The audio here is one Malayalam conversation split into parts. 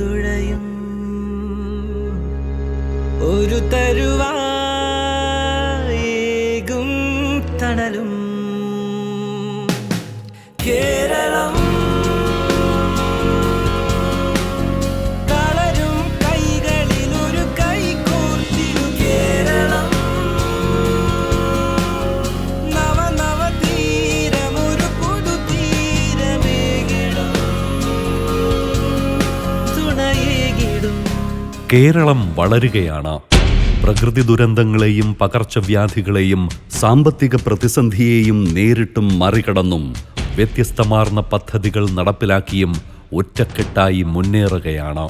തുഴയും. ഒരു തരുവായേകും കേരളം വളരുകയാണ്. പ്രകൃതി ദുരന്തങ്ങളെയും പകർച്ചവ്യാധികളെയും സാമ്പത്തിക പ്രതിസന്ധിയെയും നേരിട്ടും മറികടന്നും വ്യത്യസ്തമാർന്ന പദ്ധതികൾ നടപ്പിലാക്കിയും ഒറ്റക്കെട്ടായി മുന്നേറുകയാണ്.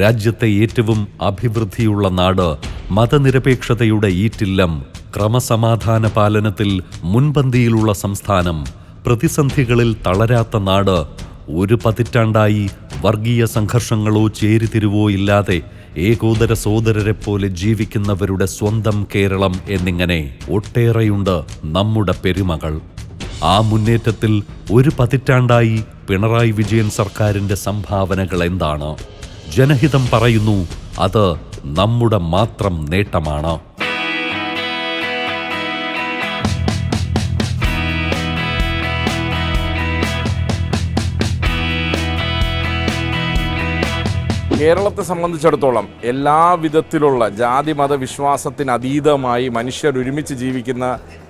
രാജ്യത്തെ ഏറ്റവും അഭിവൃദ്ധിയുള്ള നാട് മതനിരപേക്ഷതയുടെ ഈറ്റില്ലം ക്രമസമാധാന പാലനത്തിൽ മുൻപന്തിയിലുള്ള സംസ്ഥാനം പ്രതിസന്ധികളിൽ തളരാത്ത നാട് ഒരു പതിറ്റാണ്ടായി വർഗീയ സംഘർഷങ്ങളോ ചേരിതിരിവോ ഇല്ലാതെ ഏകോദര സോദരരെ പോലെ ജീവിക്കുന്നവരുടെ സ്വന്തം കേരളം എന്നിങ്ങനെ ഒട്ടേറെയുണ്ട് നമ്മുടെ പെരുമകൾ. ആ മുന്നേറ്റത്തിൽ ഒരു പതിറ്റാണ്ടായി പിണറായി വിജയൻ സർക്കാരിന്റെ സംഭാവനകൾ എന്താണ്? ജനഹിതം പറയുന്നു അത് നമ്മുടെ മാത്രം നേട്ടമാണ്. കേരളത്തെ സംബന്ധിച്ചിടത്തോളം എല്ലാ വിധത്തിലുള്ള ജാതി മത വിശ്വാസത്തിന് അതീതമായി മനുഷ്യർ ഒരുമിച്ച് ജീവിക്കുന്ന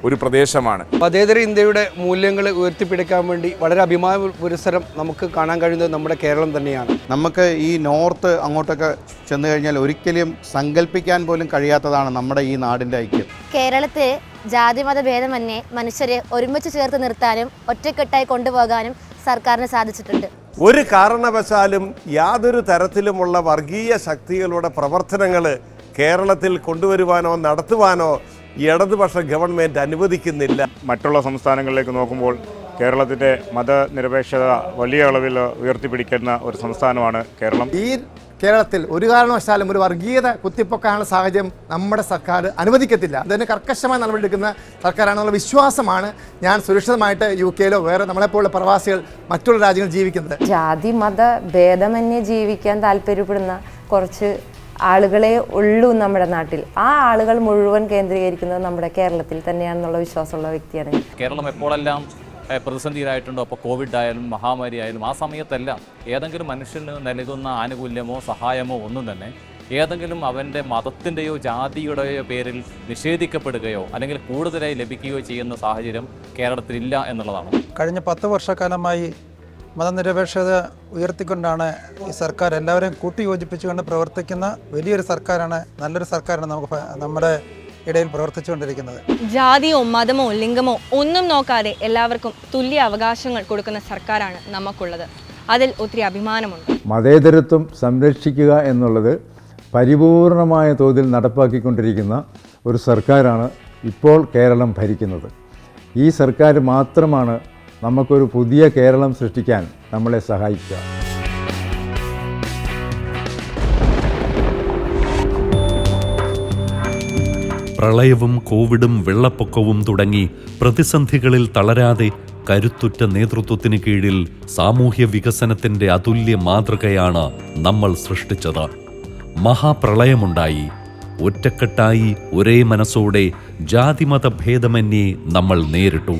ഒരു പ്രദേശമാണ്. മതേതര ഇന്ത്യയുടെ മൂല്യങ്ങൾ ഉയർത്തിപ്പിടിക്കാൻ വേണ്ടി വളരെ അഭിമാന പുരസരം നമുക്ക് കാണാൻ കഴിയുന്നത് നമ്മുടെ കേരളം തന്നെയാണ്. നമുക്ക് ഈ നോർത്ത് അങ്ങോട്ടൊക്കെ ചെന്ന് കഴിഞ്ഞാൽ ഒരിക്കലും സങ്കല്പിക്കാൻ പോലും കഴിയാത്തതാണ് നമ്മുടെ ഈ നാടിന്റെ ഐക്യം. കേരളത്തിൽ ജാതിമത തന്നെ മനുഷ്യരെ ഒരുമിച്ച് ചേർത്ത് നിർത്താനും ഒറ്റക്കെട്ടായി കൊണ്ടുപോകാനും സർക്കാരിന് സാധിച്ചിട്ടുണ്ട്. ഒരു കാരണവശാലും യാതൊരു തരത്തിലുമുള്ള വർഗീയ ശക്തികളുടെ പ്രവർത്തനങ്ങൾ കേരളത്തിൽ കൊണ്ടുവരുവാനോ നടത്തുവാനോ ഇടതുപക്ഷ ഗവൺമെന്റ് അനുവദിക്കുന്നില്ല. മറ്റുള്ള സംസ്ഥാനങ്ങളിലേക്ക് നോക്കുമ്പോൾ കേരളത്തിന്റെ മതനിരപേക്ഷത വലിയ അളവിൽ ഉയർത്തിപ്പിടിക്കുന്ന ഒരു സംസ്ഥാനമാണ് കേരളം. ഈ കേരളത്തിൽ ഒരു കാരണവശാലും ഒരു വർഗീയത കുത്തിപ്പൊക്കാനുള്ള സാഹചര്യം നമ്മുടെ സർക്കാർ അനുവദിക്കത്തില്ല. അതിന് കർക്കശമായ നടപടിയെടുക്കുന്ന സർക്കാരാണെന്നുള്ള വിശ്വാസമാണ് ഞാൻ സുരക്ഷിതമായിട്ട് യു കെയിലോ വേറെ നമ്മളെപ്പോലുള്ള പ്രവാസികൾ മറ്റുള്ള രാജ്യങ്ങളിൽ ജീവിക്കുന്നത്. ജാതി മത ഭേദമന്യേ ജീവിക്കാൻ താല്പര്യപ്പെടുന്ന കുറച്ച് ആളുകളെ ഉള്ളൂ നമ്മുടെ നാട്ടിൽ. ആ ആളുകൾ മുഴുവൻ കേന്ദ്രീകരിക്കുന്നത് നമ്മുടെ കേരളത്തിൽ തന്നെയാണെന്നുള്ള വിശ്വാസമുള്ള വ്യക്തിയാണ് കേരളം എപ്പോഴെല്ലാം പ്രതിസന്ധിയിലായിട്ടുണ്ടോ? അപ്പോൾ കോവിഡ് ആയാലും മഹാമാരി ആയാലും ആ സമയത്തെല്ലാം ഏതെങ്കിലും മനുഷ്യന് നൽകുന്ന ആനുകൂല്യമോ സഹായമോ ഒന്നും തന്നെ ഏതെങ്കിലും അവന്റെ മതത്തിന്റെയോ ജാതിയുടെയോ പേരിൽ നിഷേധിക്കപ്പെടുകയോ അല്ലെങ്കിൽ കൂടുതലായി ലഭിക്കുകയോ ചെയ്യുന്ന സാഹചര്യം കേരളത്തിലില്ല എന്നുള്ളതാണ്. കഴിഞ്ഞ പത്ത് വർഷക്കാലമായി മതനിരപേക്ഷത ഉയർത്തിക്കൊണ്ടാണ് ഈ സർക്കാർ എല്ലാവരെയും കൂട്ടിയോജിപ്പിച്ചുകൊണ്ട് പ്രവർത്തിക്കുന്ന വലിയൊരു സർക്കാരാണ് നല്ലൊരു സർക്കാരാണ് നമുക്ക് നമ്മുടെ ഇടയിൽ പ്രവർത്തിച്ചുകൊണ്ടിരിക്കുന്നത്. ജാതിയോ മതമോ ലിംഗമോ ഒന്നും നോക്കാതെ എല്ലാവർക്കും തുല്യ അവകാശങ്ങൾ കൊടുക്കുന്ന സർക്കാരാണ് നമുക്കുള്ളത്. അതിൽ ഒത്തിരി അഭിമാനമുണ്ട്. മതേതരത്വം സംരക്ഷിക്കുക എന്നുള്ളത് പരിപൂർണമായ തോതിൽ നടപ്പാക്കിക്കൊണ്ടിരിക്കുന്ന ഒരു സർക്കാരാണ് ഇപ്പോൾ കേരളം ഭരിക്കുന്നത്. ഈ സർക്കാർ മാത്രമാണ് നമുക്കൊരു പുതിയ കേരളം സൃഷ്ടിക്കാൻ നമ്മളെ സഹായിക്കുക. പ്രളയവും കോവിഡും വെള്ളപ്പൊക്കവും തുടങ്ങി പ്രതിസന്ധികളിൽ തളരാതെ കരുത്തുറ്റ നേതൃത്വത്തിന് കീഴിൽ സാമൂഹ്യ വികസനത്തിന്റെ അതുല്യ മാതൃകയാണ് നമ്മൾ സൃഷ്ടിച്ചത്. മഹാപ്രളയമുണ്ടായി. ഒറ്റക്കെട്ടായി ഒരേ മനസ്സോടെ ജാതിമത ഭേദമന്യേ നമ്മൾ നേരിട്ടു.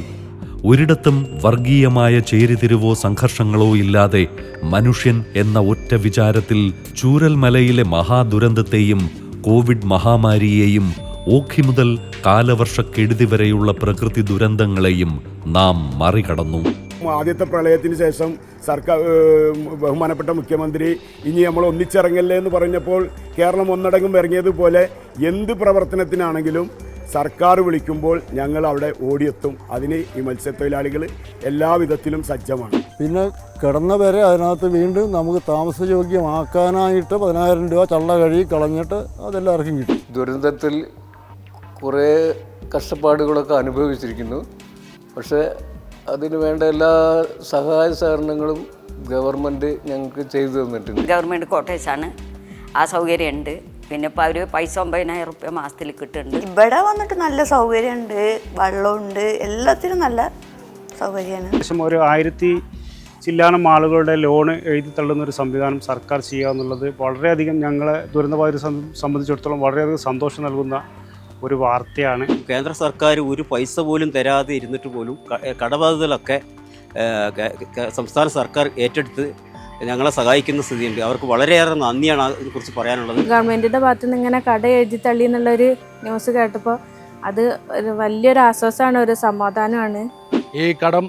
ഒരിടത്തും വർഗീയമായ ചേരിതിരിവോ സംഘർഷങ്ങളോ ഇല്ലാതെ മനുഷ്യൻ എന്ന ഒറ്റ വിചാരത്തിൽ ചൂരൽമലയിലെ മഹാദുരന്തത്തെയും കോവിഡ് മഹാമാരിയെയും ഓഖി മുതൽ കാലവർഷക്കെടുതി വരെയുള്ള പ്രകൃതി ദുരന്തങ്ങളെയും നാം മറികടന്നു. ആദ്യത്തെ പ്രളയത്തിന് ശേഷം സർക്കാർ ബഹുമാനപ്പെട്ട മുഖ്യമന്ത്രി ഇനി നമ്മൾ ഒന്നിച്ചിറങ്ങല്ലേ എന്ന് പറഞ്ഞപ്പോൾ കേരളം ഒന്നടങ്കം ഇറങ്ങിയതുപോലെ എന്ത് പ്രവർത്തനത്തിനാണെങ്കിലും സർക്കാർ വിളിക്കുമ്പോൾ ഞങ്ങൾ അവിടെ ഓടിയെത്തും. അതിന് ഈ മത്സ്യത്തൊഴിലാളികൾ എല്ലാവിധത്തിലും സജ്ജമാണ്. പിന്നെ കിടന്നവരെ അതിനകത്ത് വീണ്ടും നമുക്ക് താമസയോഗ്യമാക്കാനായിട്ട് പതിനായിരം രൂപ ചള്ള കഴുകി കളഞ്ഞിട്ട് അതെല്ലാവർക്കും കിട്ടും. ദുരന്തത്തിൽ കുറേ കഷ്ടപ്പാടുകളൊക്കെ അനുഭവിച്ചിരിക്കുന്നു. പക്ഷേ അതിന് വേണ്ട എല്ലാ സഹായ സഹകരണങ്ങളും ഗവൺമെന്റ് ഞങ്ങൾക്ക് ചെയ്തു തന്നിട്ടുണ്ട്. ഗവൺമെന്റ് ക്വാർട്ടേഴ്സാണ് ആ സൗകര്യം ഉണ്ട് പിന്നെ ഇപ്പോൾ അവർ പൈസ ഒമ്പതിനായിരം റുപ്യ മാസത്തിൽ കിട്ടുന്നുണ്ട്. ഇവിടെ വന്നിട്ട് നല്ല സൗകര്യമുണ്ട്. വെള്ളമുണ്ട്. എല്ലാത്തിനും നല്ല സൗകര്യമാണ്. ഏകദേശം ഒരു ആയിരത്തി ചില്ലാനം ആളുകളുടെ ലോണ് എഴുതി തള്ളുന്ന ഒരു സംവിധാനം സർക്കാർ ചെയ്യുക എന്നുള്ളത് വളരെയധികം ഞങ്ങളെ ദുരന്തബാധിതരെ സംബന്ധിച്ചിടത്തോളം വളരെയധികം സന്തോഷം നൽകുന്ന ഒരു വാർത്തയാണ്. കേന്ദ്ര സർക്കാർ ഒരു പൈസ പോലും തരാതെ ഇരുന്നിട്ട് പോലും കടബാധിതലൊക്കെ കടബാധ്യതകളൊക്കെ സംസ്ഥാന സർക്കാർ ഏറ്റെടുത്ത് ഞങ്ങളെ സഹായിക്കുന്ന സ്ഥിതിയുണ്ട്. അവർക്ക് വളരെയേറെ നന്ദിയാണ് അതിനെക്കുറിച്ച് പറയാനുള്ളത്. ഗവൺമെന്റിന്റെ ഭാഗത്തു നിന്ന് ഇങ്ങനെ കട എഴുതി തള്ളി എന്നുള്ളൊരു ന്യൂസ് കേട്ടപ്പോൾ അത് ഒരു വലിയൊരു ആശ്വാസമാണ് ഒരു സമാധാനമാണ്. ഈ കടം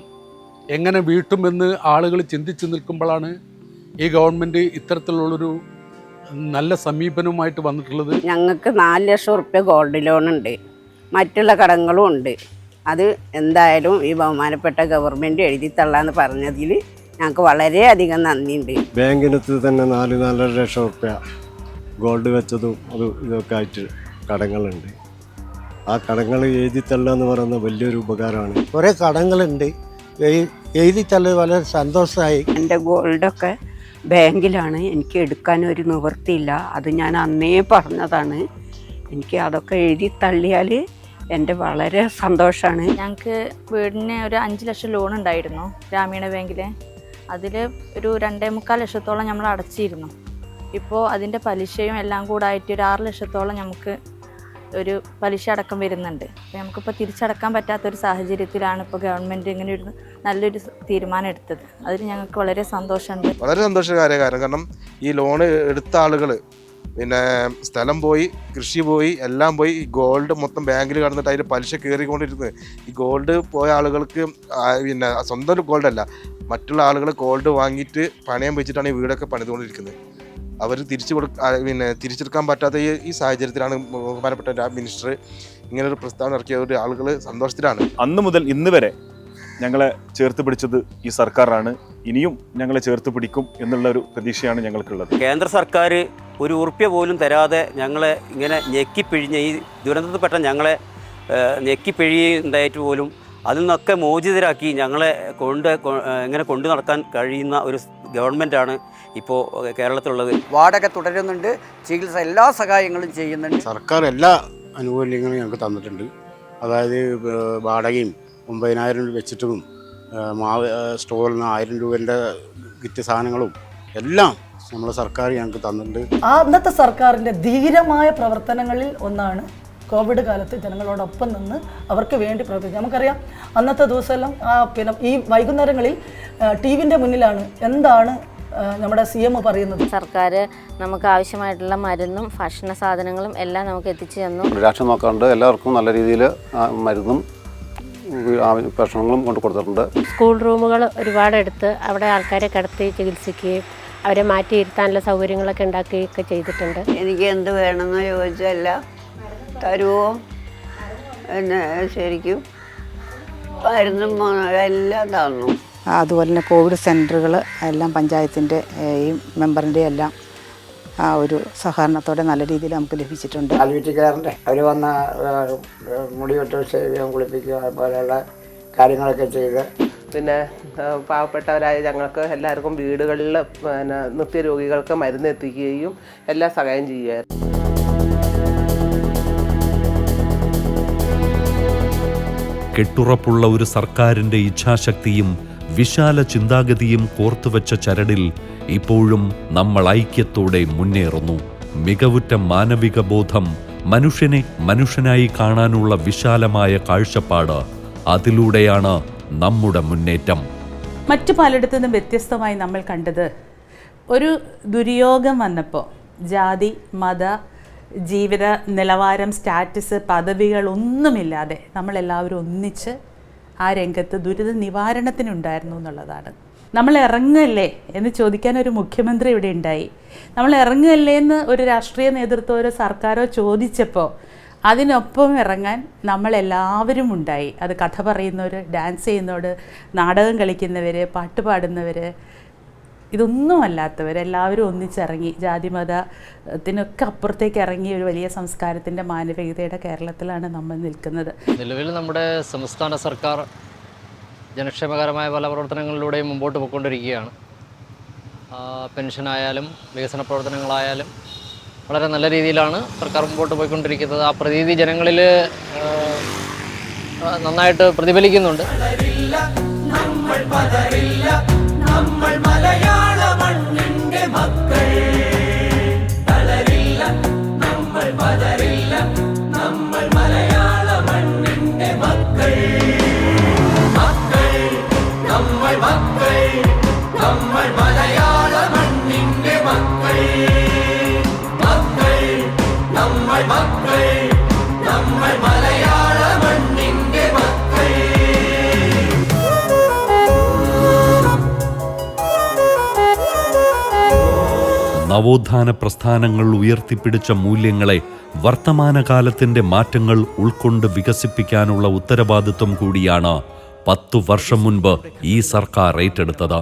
എങ്ങനെ വീട്ടുമെന്ന് ആളുകൾ ചിന്തിച്ചു നിൽക്കുമ്പോഴാണ് ഈ ഗവൺമെന്റ് ഇത്തരത്തിലുള്ളൊരു നല്ല സമീപനവുമായിട്ട് വന്നിട്ടുള്ളത്? ഞങ്ങൾക്ക് നാല് ലക്ഷം റുപ്യ ഗോൾഡ് ലോൺ ഉണ്ട്. മറ്റുള്ള കടങ്ങളും ഉണ്ട്. അത് എന്തായാലും ഈ ബഹുമാനപ്പെട്ട ഗവൺമെന്റ് എഴുതി തള്ളാന്ന് പറഞ്ഞതിൽ ഞങ്ങൾക്ക് വളരെയധികം നന്ദിയുണ്ട്. ബാങ്കിനകത്ത് തന്നെ നാല് നാലര ലക്ഷം റുപ്യ ഗോൾഡ് വെച്ചതും അത് ഇതൊക്കെ ആയിട്ട് കടങ്ങളുണ്ട്. ആ കടങ്ങൾ എഴുതി തള്ളുക എന്ന് പറയുന്നത് വലിയൊരു ഉപകാരമാണ്. കുറേ കടങ്ങളുണ്ട്. എഴുതി തള്ളത് വളരെ സന്തോഷമായി എന്റെ ഗോൾഡൊക്കെ ബാങ്കിലാണ്. എനിക്ക് എടുക്കാൻ ഒരു നിവൃത്തിയില്ല. അത് ഞാൻ അന്നേ പറഞ്ഞതാണ്. എനിക്ക് അതൊക്കെ എഴുതി തള്ളിയാൽ എന്റെ വളരെ സന്തോഷമാണ്. ഞങ്ങൾക്ക് വീടിന് ഒരു അഞ്ച് ലക്ഷം ലോൺ ഉണ്ടായിരുന്നു ഗ്രാമീണ ബാങ്കിൽ അതിൽ ഒരു രണ്ടേ മുക്കാൽ ലക്ഷത്തോളം നമ്മൾ അടച്ചിരുന്നു. ഇപ്പോൾ അതിന്റെ പലിശയും എല്ലാം കൂടായിട്ട് ഒരു ആറ് ലക്ഷത്തോളം നമുക്ക് ഒരു പലിശ അടക്കം വരുന്നുണ്ട്. അപ്പോൾ നമുക്കിപ്പോൾ തിരിച്ചടക്കാൻ പറ്റാത്തൊരു സാഹചര്യത്തിലാണ് ഇപ്പോൾ ഗവൺമെന്റ് ഇങ്ങനെ ഒരു നല്ലൊരു തീരുമാനം എടുത്തത്. അതിൽ ഞങ്ങൾക്ക് വളരെ സന്തോഷമുണ്ട്. വളരെ സന്തോഷകരമായ കാര്യം കാരണം ഈ ലോൺ എടുത്ത ആളുകൾ പിന്നെ സ്ഥലം പോയി കൃഷി പോയി എല്ലാം പോയി ഈ ഗോൾഡ് മൊത്തം ബാങ്കിൽ കടന്നിട്ട് അതിൽ പലിശ കയറിക്കൊണ്ടിരുന്നത് ഈ ഗോൾഡ് പോയ ആളുകൾക്ക് പിന്നെ സ്വന്തം ഗോൾഡ് അല്ല മറ്റുള്ള ആളുകൾ ഗോൾഡ് വാങ്ങിയിട്ട് പണയം വെച്ചിട്ടാണ് ഈ വീടൊക്കെ പണിതുകൊണ്ടിരിക്കുന്നത്. അവർ തിരിച്ചു കൊടു പിന്നെ തിരിച്ചെടുക്കാൻ പറ്റാത്ത ഈ ഈ സാഹചര്യത്തിലാണ് ബഹുമാനപ്പെട്ട മിനിസ്റ്റർ ഇങ്ങനെ ഒരു പ്രസ്താവന ഇറക്കിയ ഒരു ആളുകൾ സന്തോഷത്തിലാണ്. അന്ന് മുതൽ ഇന്ന് വരെ ഞങ്ങളെ ചേർത്ത് പിടിച്ചത് ഈ സർക്കാരാണ്. ഇനിയും ഞങ്ങളെ ചേർത്ത് പിടിക്കും എന്നുള്ള ഒരു പ്രതീക്ഷയാണ് ഞങ്ങൾക്കുള്ളത്. കേന്ദ്ര സർക്കാർ ഒരു ഉറുപ്പ്യ പോലും തരാതെ ഞങ്ങളെ ഇങ്ങനെ ഞെക്കിപ്പിഴിഞ്ഞ ഈ ദുരന്തത്തിൽപ്പെട്ട ഞങ്ങളെ ഞെക്കിപ്പിഴിയുണ്ടായിട്ട് പോലും അതിൽ നിന്നൊക്കെ മോചിതരാക്കി ഞങ്ങളെ കൊണ്ട് എങ്ങനെ കൊണ്ടു നടക്കാൻ കഴിയുന്ന ഒരു ഗവൺമെന്റാണ് ഇപ്പോൾ കേരളത്തിലുള്ളത്. വാടക തുടരുന്നുണ്ട്. ചികിത്സ എല്ലാ സഹായങ്ങളും ചെയ്യുന്നുണ്ട്. സർക്കാർ എല്ലാ ആനുകൂല്യങ്ങളും ഞങ്ങൾക്ക് തന്നിട്ടുണ്ട്. അതായത് വാടകയും ഒമ്പതിനായിരം രൂപ വെച്ചിട്ടും മാവ് സ്റ്റോറിൽ നിന്ന് ആയിരം രൂപേന്റെ കിറ്റ് സാധനങ്ങളും എല്ലാം നമ്മുടെ സർക്കാർ ഞങ്ങൾക്ക് തന്നിട്ടുണ്ട്. ആ അന്നത്തെ സർക്കാരിന്റെ ധീരമായ പ്രവർത്തനങ്ങളിൽ ഒന്നാണ് കോവിഡ് കാലത്ത് ജനങ്ങളോടൊപ്പം നിന്ന് അവർക്ക് വേണ്ടി പ്രവർത്തിച്ചു നമുക്കറിയാം അന്നത്തെ ദിവസമെല്ലാം ആ പിന്നെ ഈ വൈകുന്നേരങ്ങളിൽ ടി വിന്റെ മുന്നിലാണ് എന്താണ് നമ്മുടെ സി എം പറയുന്നത്. സർക്കാർ നമുക്ക് ആവശ്യമായിട്ടുള്ള മരുന്നും ഭക്ഷണ സാധനങ്ങളും എല്ലാം നമുക്ക് എത്തിച്ചു തന്നു. രാഷ്ട്രീയം നോക്കാണ്ട് എല്ലാവർക്കും നല്ല രീതിയിൽ മരുന്നും ഭക്ഷണങ്ങളും കൊണ്ട് കൊടുത്തിട്ടുണ്ട്. സ്കൂൾ റൂമുകൾ ഒരുപാട് എടുത്ത് അവിടെ ആൾക്കാരെ കിടത്തി ചികിത്സിക്കുകയും അവരെ മാറ്റിയിരുത്താനുള്ള സൗകര്യങ്ങളൊക്കെ ഉണ്ടാക്കുകയൊക്കെ ചെയ്തിട്ടുണ്ട്. എനിക്ക് എന്ത് വേണമെന്ന് ചോദിച്ചല്ല തരുമോ എന്നെ ശരിക്കും മരുന്നും എല്ലാം തന്നു. അതുപോലെ തന്നെ കോവിഡ് സെന്ററുകൾ എല്ലാം പഞ്ചായത്തിന്റെ ഈ മെമ്പറിന്റെ എല്ലാം ആ ഒരു സഹകരണത്തോടെ നല്ല രീതിയിൽ നമുക്ക് ലഭിച്ചിട്ടുണ്ട്. കാൽവീറ്റ് കയറണ്ടേ? അവർ വന്ന മുടി വെട്ട് ശരീരം കുളിപ്പിക്കുക അതുപോലെയുള്ള കാര്യങ്ങളൊക്കെ ചെയ്ത്. പിന്നെ പാവപ്പെട്ടവരായ ഞങ്ങൾക്ക് എല്ലാവർക്കും വീടുകളിൽ പിന്നെ നിത്യരോഗികൾക്ക് മരുന്ന് എത്തിക്കുകയും എല്ലാം സഹായം ചെയ്യുമായിരുന്നു കെട്ടുറപ്പുള്ള ഒരു സർക്കാരിന്റെ ഇച്ഛാശക്തിയും വിശാല ചിന്താഗതിയും കോർത്തുവച്ച ചരടിൽ ഇപ്പോഴും നമ്മൾ ഐക്യത്തോടെ മുന്നേറുന്നു. മികവുറ്റ മാനവിക ബോധം മനുഷ്യനെ മനുഷ്യനായി കാണാനുള്ള വിശാലമായ കാഴ്ചപ്പാട് അതിലൂടെയാണ് നമ്മുടെ മുന്നേറ്റം. മറ്റു പലയിടത്തു നിന്നും വ്യത്യസ്തമായി നമ്മൾ കണ്ടത് ഒരു ദുര്യോഗം വന്നപ്പോൾ ജാതി മത ജീവിത നിലവാരം സ്റ്റാറ്റസ് പദവികളൊന്നുമില്ലാതെ നമ്മളെല്ലാവരും ഒന്നിച്ച് ആ രംഗത്ത് ദുരിത നിവാരണത്തിനുണ്ടായിരുന്നു എന്നുള്ളതാണ്. നമ്മൾ ഇറങ്ങല്ലേ എന്ന് ചോദിക്കാൻ ഒരു മുഖ്യമന്ത്രി ഇവിടെ ഉണ്ടായി. നമ്മൾ ഇറങ്ങല്ലേ എന്ന് ഒരു രാഷ്ട്രീയ നേതൃത്വമോ ഒരു സർക്കാരോ ചോദിച്ചപ്പോൾ അതിനൊപ്പം ഇറങ്ങാൻ നമ്മളെല്ലാവരും ഉണ്ടായി. അത് കഥ പറയുന്നവർ ഡാൻസ് ചെയ്യുന്നവർ നാടകം കളിക്കുന്നവർ പാട്ട് പാടുന്നവർ ഇതൊന്നും അല്ലാത്തവർ എല്ലാവരും ഒന്നിച്ചിറങ്ങി ജാതിമതത്തിനൊക്കെ അപ്പുറത്തേക്ക് ഇറങ്ങി ഒരു വലിയ സംസ്കാരത്തിന്റെ മാനവികതയുടെ കേരളത്തിലാണ് നമ്മൾ നിൽക്കുന്നത്. നിലവിൽ നമ്മുടെ സംസ്ഥാന സർക്കാർ ജനക്ഷേമകരമായ പല പ്രവർത്തനങ്ങളിലൂടെയും മുമ്പോട്ട് പോയിക്കൊണ്ടിരിക്കുകയാണ്. പെൻഷനായാലും വികസന പ്രവർത്തനങ്ങളായാലും വളരെ നല്ല രീതിയിലാണ് സർക്കാർ മുമ്പോട്ട് പോയിക്കൊണ്ടിരിക്കുന്നത്. ആ പ്രതീതി ജനങ്ങളിൽ നന്നായിട്ട് പ്രതിഫലിക്കുന്നുണ്ട്. നമ്മൾ നമ്മൾ നവോത്ഥാന പ്രസ്ഥാനങ്ങൾ ഉയർത്തിപ്പിടിച്ച മൂല്യങ്ങളെ വർത്തമാനകാലത്തിന്റെ മാറ്റങ്ങൾ ഉൾക്കൊണ്ട് വികസിപ്പിക്കാനുള്ള ഉത്തരവാദിത്വം കൂടിയാണ് പത്തു വർഷം മുൻപ് ഈ സർക്കാർ ഏറ്റെടുത്തത്.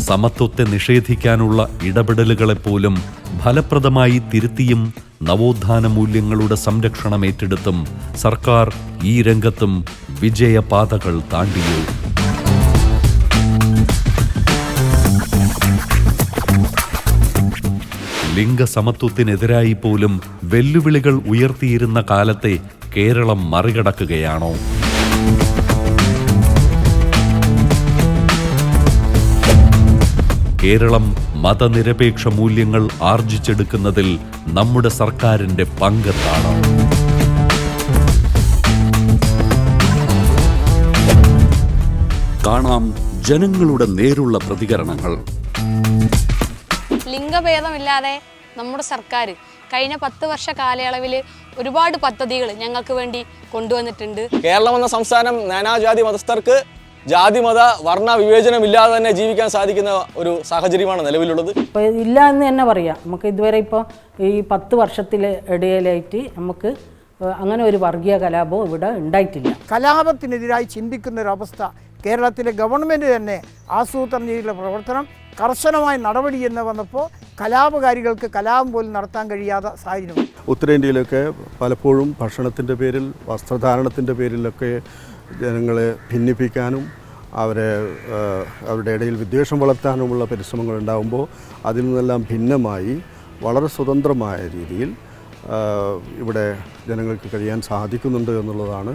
സമത്വത്തെ നിഷേധിക്കാനുള്ള ഇടപെടലുകളെപ്പോലും ഫലപ്രദമായി തിരുത്തിയും നവോത്ഥാന മൂല്യങ്ങളുടെ സംരക്ഷണം ഏറ്റെടുത്തും സർക്കാർ ഈ രംഗത്തും വിജയപാതകൾ താണ്ടിയോ. ലിംഗസമത്വത്തിനെതിരായി പോലും വെല്ലുവിളികൾ ഉയർത്തിയിരുന്ന കാലത്തെ കേരളം മറികടക്കുകയാണോ? കേരളം മതനിരപേക്ഷ മൂല്യങ്ങൾ ആർജിച്ചെടുക്കുന്നതിൽ നമ്മുടെ സർക്കാരിന്റെ പങ്കെത്താണ് കാണാം ജനങ്ങളുടെ നേരുള്ള പ്രതികരണങ്ങൾ. ലിംഗഭേദമില്ലാതെ നമ്മുടെ സർക്കാർ കഴിഞ്ഞ പത്ത് വർഷ കാലയളവിൽ ഒരുപാട് പദ്ധതികൾ ഞങ്ങൾക്ക് വേണ്ടി കൊണ്ടുവന്നിട്ടുണ്ട്. കേരളം എന്ന സംസ്ഥാനം നാനാജാതി മതസ്ഥർക്ക് ജാതി മത വർണ വിവേചനമില്ലാതെ തന്നെ ജീവിക്കാൻ സാധിക്കുന്ന ഒരു സാഹചര്യമാണ് നിലവിലുള്ളത്. ഇപ്പോൾ ഇല്ല എന്ന് തന്നെ പറയാം. നമുക്ക് ഇതുവരെ ഇപ്പോൾ ഈ പത്ത് വർഷത്തിലെ ഇടയിലായിട്ട് നമുക്ക് അങ്ങനെ ഒരു വർഗീയ കലാപവും ഇവിടെ ഉണ്ടായിട്ടില്ല. കലാപത്തിനെതിരായി ചിന്തിക്കുന്ന ഒരു അവസ്ഥ കേരളത്തിലെ ഗവൺമെന്റ് തന്നെ ആസൂത്രണം ചെയ്തിട്ടുള്ള പ്രവർത്തനം കർശനമായ നടപടി എന്ന് വന്നപ്പോൾ കലാപകാരികൾക്ക് കലാപം പോലും നടത്താൻ കഴിയാത്ത സാഹചര്യം ഉത്തരേന്ത്യയിലൊക്കെ പലപ്പോഴും ഭക്ഷണത്തിന്റെ പേരിൽ വസ്ത്രധാരണത്തിന്റെ പേരിലൊക്കെ ജനങ്ങളെ ഭിന്നിപ്പിക്കാനും അവരെ അവരുടെ ഇടയിൽ വിദ്വേഷം വളർത്താനുമുള്ള പരിശ്രമങ്ങൾ ഉണ്ടാകുമ്പോൾ അതിൽ നിന്നെല്ലാം ഭിന്നമായി വളരെ സ്വതന്ത്രമായ രീതിയിൽ ഇവിടെ ജനങ്ങൾക്ക് കഴിയാൻ സാധിക്കുന്നുണ്ട് എന്നുള്ളതാണ്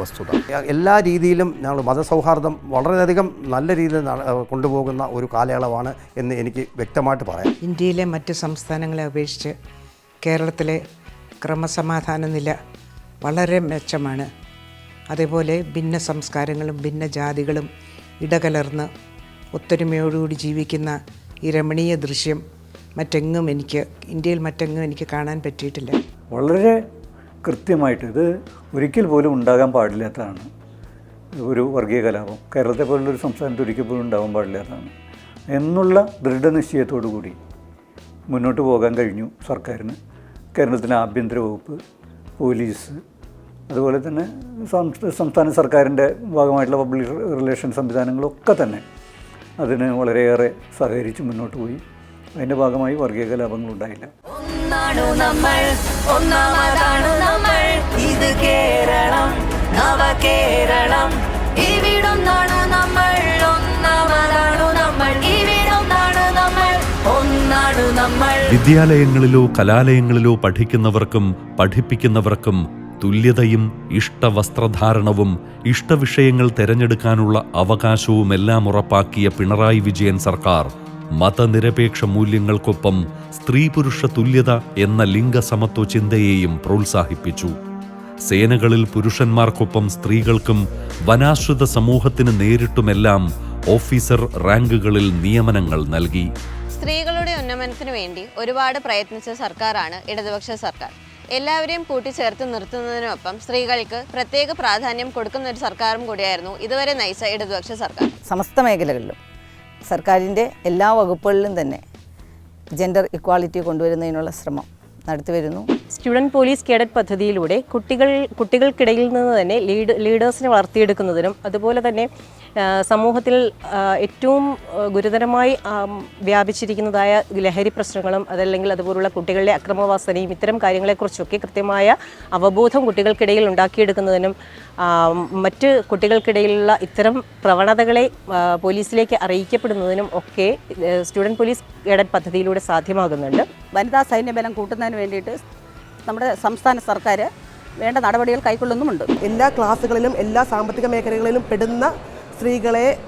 വസ്തുത. എല്ലാ രീതിയിലും ഞങ്ങൾ മതസൗഹാർദ്ദം വളരെയധികം നല്ല രീതിയിൽ കൊണ്ടുപോകുന്ന ഒരു കാലയളവാണ് എന്ന് എനിക്ക് വ്യക്തമായിട്ട് പറയാം. ഇന്ത്യയിലെ മറ്റ് സംസ്ഥാനങ്ങളെ അപേക്ഷിച്ച് കേരളത്തിലെ ക്രമസമാധാന നില വളരെ മെച്ചമാണ്. അതേപോലെ ഭിന്ന സംസ്കാരങ്ങളും ഭിന്ന ജാതികളും ഇടകലർന്ന് ഒത്തൊരുമയോടുകൂടി ജീവിക്കുന്ന ഈ രമണീയ ദൃശ്യം മറ്റെങ്ങും എനിക്ക് ഇന്ത്യയിൽ മറ്റെങ്ങും എനിക്ക് കാണാൻ പറ്റിയിട്ടില്ല. വളരെ കൃത്യമായിട്ട് ഇത് ഒരിക്കൽ പോലും ഉണ്ടാകാൻ പാടില്ലാത്തതാണ് ഒരു വർഗീയ കലാപം. കേരളത്തെ പോലുള്ളൊരു സംസ്ഥാനത്ത് ഒരിക്കൽ പോലും ഉണ്ടാകാൻ പാടില്ലാത്തതാണ് എന്നുള്ള ദൃഢനിശ്ചയത്തോടു കൂടി മുന്നോട്ട് പോകാൻ കഴിഞ്ഞു സർക്കാരിന്. കേരളത്തിലെ ആഭ്യന്തര വകുപ്പ് പോലീസ് അതുപോലെ തന്നെ സംസ്ഥ- സംസ്ഥാന സർക്കാരിന്റെ ഭാഗമായിട്ടുള്ള പബ്ലിക് റിലേഷൻ സംവിധാനങ്ങളൊക്കെ തന്നെ അതിന് വളരെയേറെ സഹകരിച്ച് മുന്നോട്ട് പോയി. അതിന്റെ ഭാഗമായി വർഗീയ കലാപങ്ങളുണ്ടായില്ല ഒന്നാണു നമ്മൾ ഒന്നാമതാണു നമ്മൾ. ഇത് കേരളം നവകേരളം. ഇവിടുന്നാണു നമ്മൾ ഒന്നാമതാണു നമ്മൾ. ഇവിടൊന്നാണ് നമ്മൾ ഒന്നാണ് നമ്മൾ. വിദ്യാലയങ്ങളിലോ കലാലയങ്ങളിലോ പഠിക്കുന്നവർക്കും പഠിപ്പിക്കുന്നവർക്കും തുല്യതയും ഇഷ്ടവസ്ത്രധാരണവും ഇഷ്ടവിഷയങ്ങൾ തിരഞ്ഞെടുക്കാനുള്ള അവകാശവുമെല്ലാം ഉറപ്പാക്കിയ പിണറായി വിജയൻ സർക്കാർ. മതനിരപേക്ഷ മൂല്യങ്ങൾക്കൊപ്പം സ്ത്രീ പുരുഷ തുല്യത എന്ന ലിംഗസമത്വ ചിന്തയെയും പ്രോത്സാഹിപ്പിച്ചു. സേനകളിൽ പുരുഷന്മാർക്കൊപ്പം സ്ത്രീകൾക്കും വനാശ്രിത സമൂഹത്തിന് നേരിട്ടുമെല്ലാം ഓഫീസർ റാങ്കുകളിൽ നിയമനങ്ങൾ നൽകി. സ്ത്രീകളുടെ ഉന്നമനത്തിന് വേണ്ടി ഒരുപാട് പ്രയത്നിച്ച സർക്കാരാണ് ഇടതുപക്ഷ സർക്കാർ. എല്ലാവരെയും കൂട്ടിച്ചേർത്ത് നിർത്തുന്നതിനൊപ്പം സ്ത്രീകൾക്ക് പ്രത്യേക പ്രാധാന്യം കൊടുക്കുന്ന ഒരു സർക്കാരും കൂടിയായിരുന്നു ഇതുവരെ നയിച്ച ഇടതുപക്ഷ സർക്കാർ. സമസ്ത മേഖലകളിലും സർക്കാരിന്റെ എല്ലാ വകുപ്പുകളിലും തന്നെ ജെൻഡർ ഇക്വാളിറ്റി കൊണ്ടുവരുന്നതിനുള്ള ശ്രമം നടത്തിവരുന്നു സ്റ്റുഡന്റ് പോലീസ് കേഡറ്റ് പദ്ധതിയിലൂടെ കുട്ടികൾ കുട്ടികൾക്കിടയിൽ നിന്ന് തന്നെ ലീഡ് ലീഡേഴ്സിനെ വളർത്തിയെടുക്കുന്നതിനും അതുപോലെ തന്നെ സമൂഹത്തിൽ ഏറ്റവും ഗുരുതരമായി വ്യാപിച്ചിരിക്കുന്നതായ ലഹരി പ്രശ്നങ്ങളും അതല്ലെങ്കിൽ അതുപോലുള്ള കുട്ടികളുടെ അക്രമവാസനയും ഇത്തരം കാര്യങ്ങളെക്കുറിച്ചൊക്കെ കൃത്യമായ അവബോധം കുട്ടികൾക്കിടയിൽ ഉണ്ടാക്കിയെടുക്കുന്നതിനും മറ്റ് കുട്ടികൾക്കിടയിലുള്ള ഇത്തരം പ്രവണതകളെ പോലീസിലേക്ക് അറിയിക്കപ്പെടുന്നതിനും ഒക്കെ സ്റ്റുഡന്റ് പോലീസ് ഗൈഡഡ് പദ്ധതിയിലൂടെ സാധ്യമാകുന്നുണ്ട്. വനിതാ സൈന്യബലം കൂട്ടുന്നതിന് വേണ്ടിയിട്ട് നമ്മുടെ സംസ്ഥാന സർക്കാർ വേണ്ട നടപടികൾ കൈക്കൊള്ളുന്നുമുണ്ട്. എല്ലാ ക്ലാസ്സുകളിലും എല്ലാ സാമ്പത്തിക മേഖലകളിലും പെടുന്ന സ്ത്രീകളെ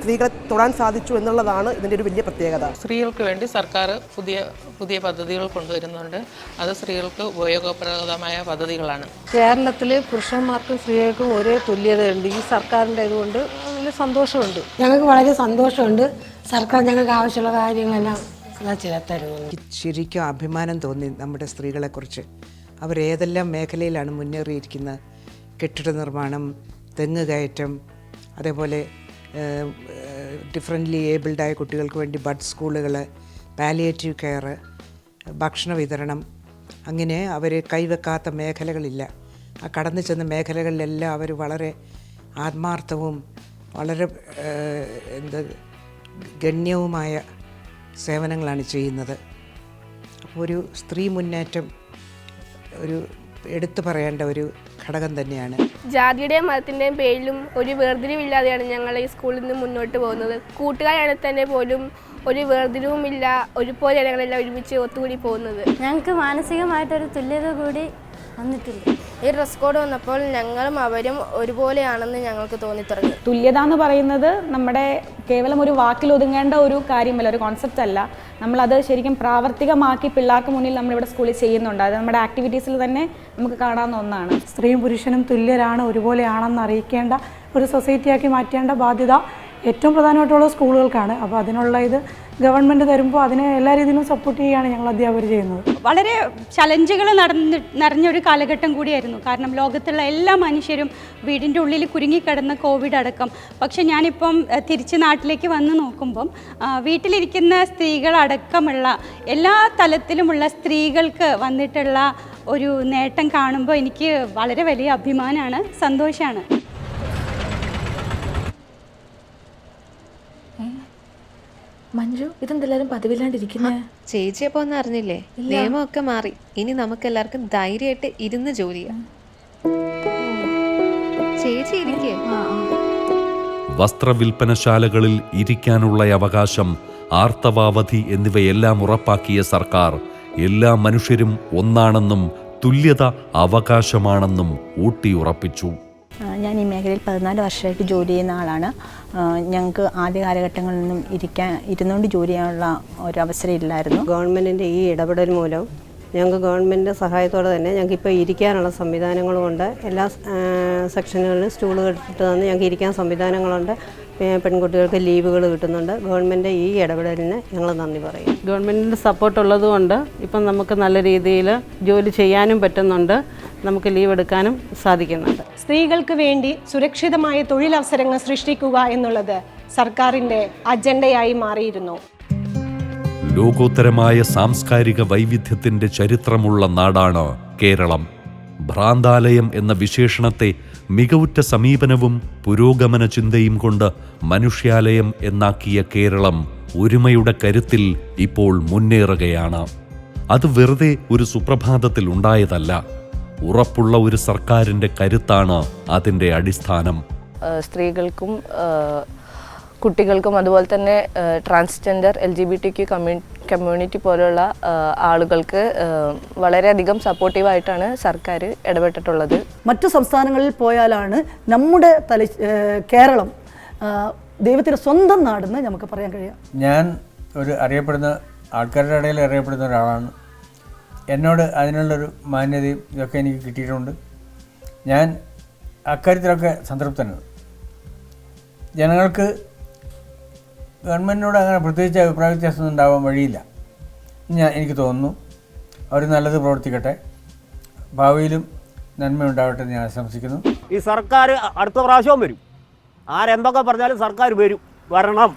സ്ത്രീകളെ തൊടാൻ സാധിച്ചു എന്നുള്ളതാണ് ഇതിന്റെ ഒരു വലിയ പ്രത്യേകത. സ്ത്രീകൾക്ക് വേണ്ടി സർക്കാർ പുതിയ പുതിയ പദ്ധതികൾ കൊണ്ടുവരുന്നുണ്ട്. അത് സ്ത്രീകൾക്ക് ഉപയോഗപ്രദമായ പദ്ധതികളാണ്. കേരളത്തിൽ പുരുഷന്മാർക്കും സ്ത്രീകൾക്കും ഒരേ തുല്യതയുണ്ട്. ഈ സർക്കാരിന്റെ ഇതുകൊണ്ട് വലിയ സന്തോഷമുണ്ട്. ഞങ്ങൾക്ക് വളരെ സന്തോഷമുണ്ട്. സർക്കാർ ഞങ്ങൾക്ക് ആവശ്യമുള്ള കാര്യങ്ങളെല്ലാം ഇതാ ചെയ്തു തരുന്നു ശരിക്കും അഭിമാനം തോന്നി നമ്മുടെ സ്ത്രീകളെക്കുറിച്ച്. അവരേതെല്ലാം മേഖലയിലാണ് മുന്നേറിയിരിക്കുന്നത്. കെട്ടിട നിർമ്മാണം തെങ്ങ് കയറ്റം അതേപോലെ ഡിഫറെന്റ്ലി ഏബിൾഡായ കുട്ടികൾക്ക് വേണ്ടി ബഡ് സ്കൂളുകൾ പാലിയേറ്റീവ് കെയർ ഭക്ഷണ വിതരണം. അങ്ങനെ അവർ കൈവെക്കാത്ത മേഖലകളില്ല. ആ കടന്നു ചെന്ന മേഖലകളിലെല്ലാം അവർ വളരെ ആത്മാർത്ഥവും വളരെ എന്താ ഗണ്യവുമായ സേവനങ്ങളാണ് ചെയ്യുന്നത്. അപ്പോൾ ഒരു സ്ത്രീ മുന്നേറ്റം ഒരു എടുത്തു പറയേണ്ട ഒരു ഘടകം തന്നെയാണ്. ജാതിയുടെയും മതത്തിന്റെയും പേരിലും ഒരു വേർതിരിവില്ലാതെയാണ് ഞങ്ങൾ ഈ സ്കൂളിൽ നിന്ന് മുന്നോട്ട് പോകുന്നത്. കൂട്ടുകാരാണ് തന്നെ പോലും ഒരു വേർതിരിവുമില്ല ഒരുപോലെയാണ് ഞങ്ങളെല്ലാം ഒരുമിച്ച് ഒത്തുകൂടി പോകുന്നത്. ഞങ്ങൾക്ക് മാനസികമായിട്ടൊരു തുല്യത കൂടി വന്നിട്ടുണ്ട്. ഈ ഡ്രസ് കോഡ് വന്നപ്പോൾ ഞങ്ങളും അവരും ഒരുപോലെയാണെന്ന് ഞങ്ങൾക്ക് തോന്നി തുടങ്ങി തുല്യത എന്ന് പറയുന്നത് നമ്മുടെ കേവലം ഒരു വാക്കിൽ ഒതുങ്ങേണ്ട ഒരു കാര്യമല്ല ഒരു കോൺസെപ്റ്റ് അല്ല. നമ്മളത് ശരിക്കും പ്രാവർത്തികമാക്കി പിള്ളേർക്ക് മുന്നിൽ നമ്മളിവിടെ സ്കൂളിൽ ചെയ്യുന്നുണ്ട്. അത് നമ്മുടെ ആക്ടിവിറ്റീസിൽ തന്നെ നമുക്ക് കാണാവുന്ന ഒന്നാണ്. സ്ത്രീയും പുരുഷനും തുല്യരാണ് ഒരുപോലെയാണെന്ന് അറിയിക്കേണ്ട ഒരു സൊസൈറ്റിയാക്കി മാറ്റേണ്ട ബാധ്യത ഏറ്റവും പ്രധാനമായിട്ടുള്ള സ്കൂളുകൾക്കാണ്. അപ്പോൾ അതിനുള്ള ഇത് ഗവൺമെന്റ് തരുമ്പോൾ അതിനെ എല്ലാ രീതിയിലും സപ്പോർട്ട് ചെയ്യുകയാണ് ഞങ്ങൾ അധ്യാപകർ ചെയ്യുന്നത്. വളരെ ചലഞ്ചുകൾ നടന്ന് നിറഞ്ഞൊരു കാലഘട്ടം കൂടിയായിരുന്നു. കാരണം ലോകത്തുള്ള എല്ലാ മനുഷ്യരും വീടിന്റെ ഉള്ളിൽ കുരുങ്ങിക്കിടന്ന് കോവിഡ് അടക്കം. പക്ഷെ ഞാനിപ്പം തിരിച്ച് നാട്ടിലേക്ക് വന്ന് നോക്കുമ്പം വീട്ടിലിരിക്കുന്ന സ്ത്രീകളടക്കമുള്ള എല്ലാ തലത്തിലുമുള്ള സ്ത്രീകൾക്ക് വന്നിട്ടുള്ള ഒരു നേട്ടം കാണുമ്പോൾ എനിക്ക് വളരെ വലിയ അഭിമാനമാണ് സന്തോഷമാണ് മഞ്ജു ഇതെന്തെല്ലാരും പതിവില്ലാണ്ടിരിക്കുന്നേ? ചേച്ചി അപ്പൊ ഒന്നും അറിഞ്ഞില്ലേ? നിയമമൊക്കെ മാറി. ഇനി നമുക്ക് എല്ലാവർക്കും ധൈര്യമായിട്ട് ഇരുന്ന് ജോലി ചേച്ചി ഇരിക്കേ. വസ്ത്രവിൽപ്പനശാലകളിൽ ഇരിക്കാനുള്ള അവകാശം ആർത്തവാവധി എന്നിവയെല്ലാം ഉറപ്പാക്കിയ സർക്കാർ എല്ലാ മനുഷ്യരും ഒന്നാണെന്നും തുല്യത അവകാശമാണെന്നും ഊട്ടിയുറപ്പിച്ചു. ഞാൻ ഈ മേഖലയിൽ പതിനാല് വർഷമായിട്ട് ജോലി ചെയ്യുന്ന ആളാണ്. ഞങ്ങൾക്ക് ആദ്യ കാലഘട്ടങ്ങളിൽ നിന്നും ഇരിക്കാൻ ഇരുന്നുകൊണ്ട് ജോലി ചെയ്യാനുള്ള ഒരു അവസരം ഇല്ലായിരുന്നു. ഗവൺമെന്റിന്റെ ഈ ഇടപെടൽ മൂലം ഞങ്ങൾക്ക് ഗവൺമെന്റിന്റെ സഹായത്തോടെ തന്നെ ഞങ്ങൾക്ക് ഇപ്പോൾ ഇരിക്കാനുള്ള സംവിധാനങ്ങളുമുണ്ട്. എല്ലാ സെക്ഷനുകളിലും സ്റ്റൂൾ കിട്ടിട്ട് തന്ന് ഞങ്ങൾക്ക് ഇരിക്കാൻ സംവിധാനങ്ങളുണ്ട്. പെൺകുട്ടികൾക്ക് ലീവുകൾ കിട്ടുന്നുണ്ട്. ഗവൺമെന്റ് ഈ ഇടപെടലിന് ഞങ്ങൾ നന്ദി പറയും. ഗവൺമെന്റിന്റെ സപ്പോർട്ട് ഉള്ളതുകൊണ്ട് ഇപ്പം നമുക്ക് നല്ല രീതിയിൽ ജോലി ചെയ്യാനും പറ്റുന്നുണ്ട്. നമുക്ക് ലീവ് എടുക്കാനും സാധിക്കുന്നുണ്ട്. സ്ത്രീകൾക്ക് വേണ്ടി സുരക്ഷിതമായ തൊഴിലവസരങ്ങൾ സൃഷ്ടിക്കുക എന്നുള്ളത് സർക്കാരിന്റെ അജണ്ടയായി മാറിയിരുന്നു. ലോകോത്തരമായ സാംസ്കാരിക വൈവിധ്യത്തിന്റെ ചരിത്രമുള്ള നാടാണ് കേരളം. ഭ്രാന്താലയം എന്ന വിശേഷണത്തെ മികവുറ്റ സമീപനവും പുരോഗമന ചിന്തയും കൊണ്ട് മനുഷ്യാലയം എന്നാക്കിയ കേരളം ഒരുമയുടെ കരുത്തിൽ ഇപ്പോൾ മുന്നേറുകയാണ്. അത് വെറുതെ ഒരു സുപ്രഭാതത്തിൽ ഉണ്ടായതല്ല. ഉറപ്പുള്ള ഒരു സർക്കാരിന്റെ കരുത്താണ് അതിന്റെ അടിസ്ഥാനം. സ്ത്രീകൾക്കും കുട്ടികൾക്കും അതുപോലെ തന്നെ transgender L G B T Q community പോലുള്ള ആളുകൾക്ക് വളരെയധികം സപ്പോർട്ടീവായിട്ടാണ് സർക്കാർ ഇടപെട്ടിട്ടുള്ളത്. മറ്റു സംസ്ഥാനങ്ങളിൽ പോയാലാണ് നമ്മുടെ തല കേരളം ദൈവത്തിന്റെ സ്വന്തം നാടെന്ന് നമുക്ക് പറയാൻ കഴിയാം ഞാൻ ഒരു അറിയപ്പെടുന്ന ആൾക്കാരുടെ ഇടയിൽ അറിയപ്പെടുന്ന ഒരാളാണ്. എന്നോട് അതിനുള്ളൊരു മാന്യതയും ഇതൊക്കെ എനിക്ക് കിട്ടിയിട്ടുണ്ട്. ഞാൻ അക്കാര്യത്തിലൊക്കെ സംതൃപ്തനാണ്. ജനങ്ങൾക്ക് ഗവൺമെന്റിനോട് അങ്ങനെ പ്രത്യേകിച്ച് അഭിപ്രായ വ്യത്യാസം ഉണ്ടാവാൻ വഴിയില്ല. ഞാൻ എനിക്ക് തോന്നുന്നു അവർ നല്ലത് പ്രവർത്തിക്കട്ടെ. ഭാവിയിലും നന്മയുണ്ടാവട്ടെ എന്ന് ഞാൻ ആശംസിക്കുന്നു. ഈ സർക്കാർ അടുത്ത പ്രാവശ്യവും വരും. ആരെന്തൊക്കെ പറഞ്ഞാലും സർക്കാർ വരും. വരണം.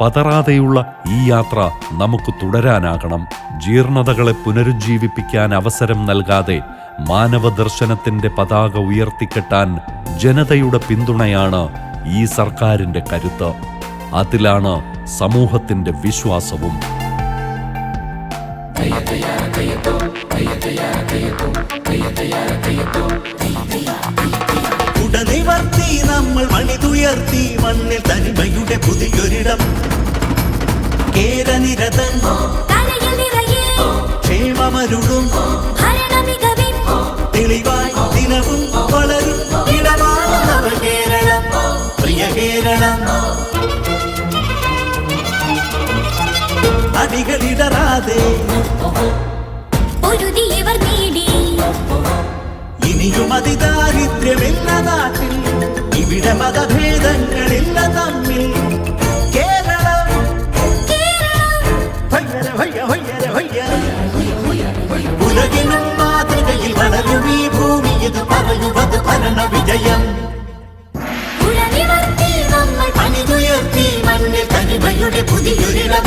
പതറാതെയുള്ള ഈ യാത്ര നമുക്ക് തുടരാനാകണം. ജീർണതകളെ പുനരുജ്ജീവിപ്പിക്കാൻ അവസരം നൽകാതെ മാനവദർശനത്തിന്റെ പതാക ഉയർത്തിക്കെട്ടാൻ ജനതയുടെ പിന്തുണയാണ് ഈ സർക്കാരിന്റെ കരുത്ത്. അതിലാണ് സമൂഹത്തിന്റെ വിശ്വാസവും. ഉടനിവർത്തി നമ്മൾ മണിതുയർത്തി മണ്ണിൽ തനിമയുടെ പുതിയൊരിടം. കേരനിരതൻ ക്ഷേമമരുളും. തെളിവായി ദിനവും വളരും. ഇടമാണവ കേരളം. പ്രിയ കേരളം അടികളിടറാതെ ഇനിയും അതിദാരിദ്ര്യമില്ല നാട്ടിൽ ഇവിടെ മതഭേദങ്ങളില്ല തമ്മിൽ. കേരളം. ഉലകിനും മാതൃകയിൽ വളരും ഈ ഭൂമി ഇത് പറയുന്നത് ഭരണ വിജയം മണ്ണിൽ തനിമയുടെ പുതിയൊരിടം